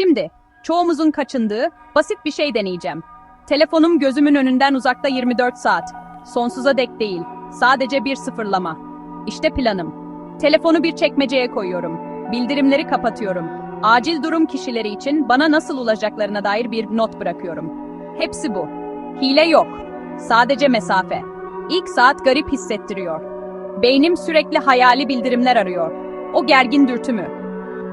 Şimdi, çoğumuzun kaçındığı basit bir şey deneyeceğim. Telefonum gözümün önünden uzakta 24 saat. Sonsuza dek değil, sadece bir sıfırlama. İşte planım. Telefonu bir çekmeceye koyuyorum. Bildirimleri kapatıyorum. Acil durum kişileri için bana nasıl ulaşacaklarına dair bir not bırakıyorum. Hepsi bu. Hile yok. Sadece mesafe. İlk saat garip hissettiriyor. Beynim sürekli hayali bildirimler arıyor. O gergin dürtümü.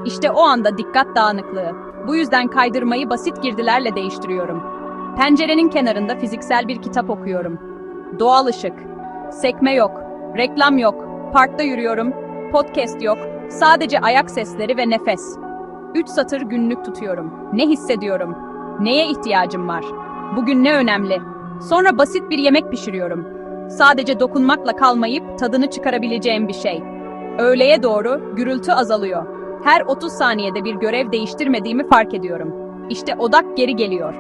İşte o anda dikkat dağınıklığı. Bu yüzden kaydırmayı basit girdilerle değiştiriyorum. Pencerenin kenarında fiziksel bir kitap okuyorum. Doğal ışık. Sekme yok. Reklam yok. Parkta yürüyorum. Podcast yok. Sadece ayak sesleri ve nefes. Üç satır günlük tutuyorum. Ne hissediyorum? Neye ihtiyacım var? Bugün ne önemli? Sonra basit bir yemek pişiriyorum. Sadece dokunmakla kalmayıp tadını çıkarabileceğim bir şey. Öğleye doğru gürültü azalıyor. Her 30 saniyede bir görev değiştirmediğimi fark ediyorum. İşte odak geri geliyor.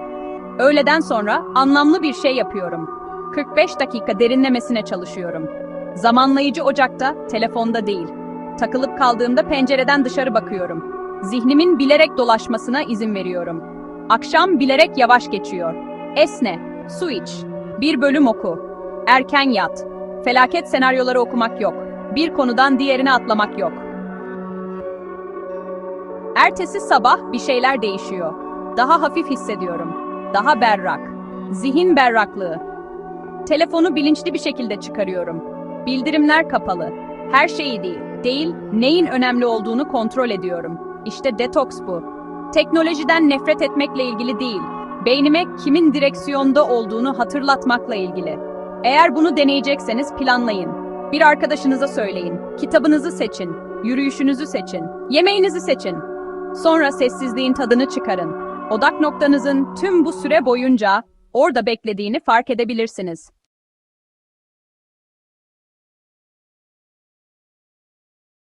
Öğleden sonra anlamlı bir şey yapıyorum. 45 dakika derinlemesine çalışıyorum. Zamanlayıcı ocakta, telefonda değil. Takılıp kaldığımda pencereden dışarı bakıyorum. Zihnimin bilerek dolaşmasına izin veriyorum. Akşam bilerek yavaş geçiyor. Esne, su iç, bir bölüm oku, erken yat. Felaket senaryoları okumak yok. Bir konudan diğerine atlamak yok. Ertesi sabah bir şeyler değişiyor. Daha hafif hissediyorum. Daha berrak. Zihin berraklığı. Telefonu bilinçli bir şekilde çıkarıyorum. Bildirimler kapalı. Her şeyi değil, değil, neyin önemli olduğunu kontrol ediyorum. İşte detoks bu. Teknolojiden nefret etmekle ilgili değil, beynime kimin direksiyonda olduğunu hatırlatmakla ilgili. Eğer bunu deneyecekseniz planlayın. Bir arkadaşınıza söyleyin. Kitabınızı seçin. Yürüyüşünüzü seçin. Yemeğinizi seçin. Sonra sessizliğin tadını çıkarın. Odak noktanızın tüm bu süre boyunca orada beklediğini fark edebilirsiniz.